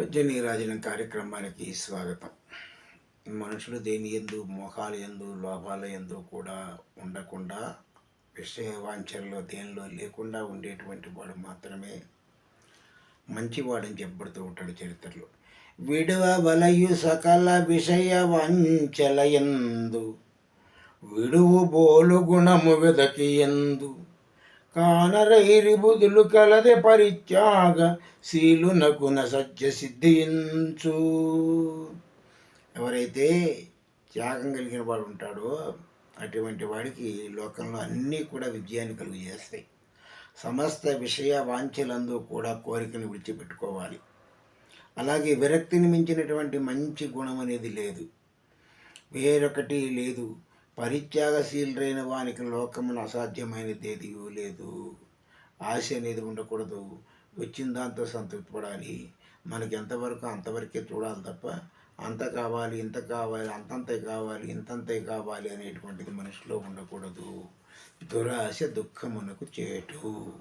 హుజ్జనీరాజనం కార్యక్రమానికి స్వాగతం. మనుషులు దేని ఎందు మోహాల ఎందు లోభాల ఎందు కూడా ఉండకుండా విషయ వాంఛల్లో దేనిలో లేకుండా ఉండేటువంటి వాడు మాత్రమే మంచివాడని చెప్పబడుతూ ఉంటాడు చరిత్రలో. విడవలయు సకల విషయ వాంఛలయందు విడువు బోలు గుణము వెదకి ఎందు కానరైరిబుదులు కలదే పరిత్యాగ శీలునకున సత్య సిద్ధించు ఎవరైతే త్యాగం కలిగిన వాడు ఉంటాడో అటువంటి వాడికి లోకంలో అన్నీ కూడా విజయాన్ని కలుగు చేస్తాయి సమస్త విషయ వాంఛలందు కూడా కోరికను విడిచిపెట్టుకోవాలి. అలాగే విరక్తిని మించినటువంటి మంచి గుణం అనేది లేదు. వేరొకటి లేదు. పరిత్యాగశీలురైన వానికి లోకమును అసాధ్యమైనది ఏది లేదు. ఆశ అనేది ఉండకూడదు. వచ్చిన దాంతో సంతృప్తి పడాలి మనకి ఎంతవరకు అంతవరకే చూడాలి తప్ప అంత కావాలి ఇంత కావాలి అంతంతే కావాలి ఇంతంతే కావాలి అనేటువంటిది మనిషిలో ఉండకూడదు. దురాశ దుఃఖమునకు చేటు.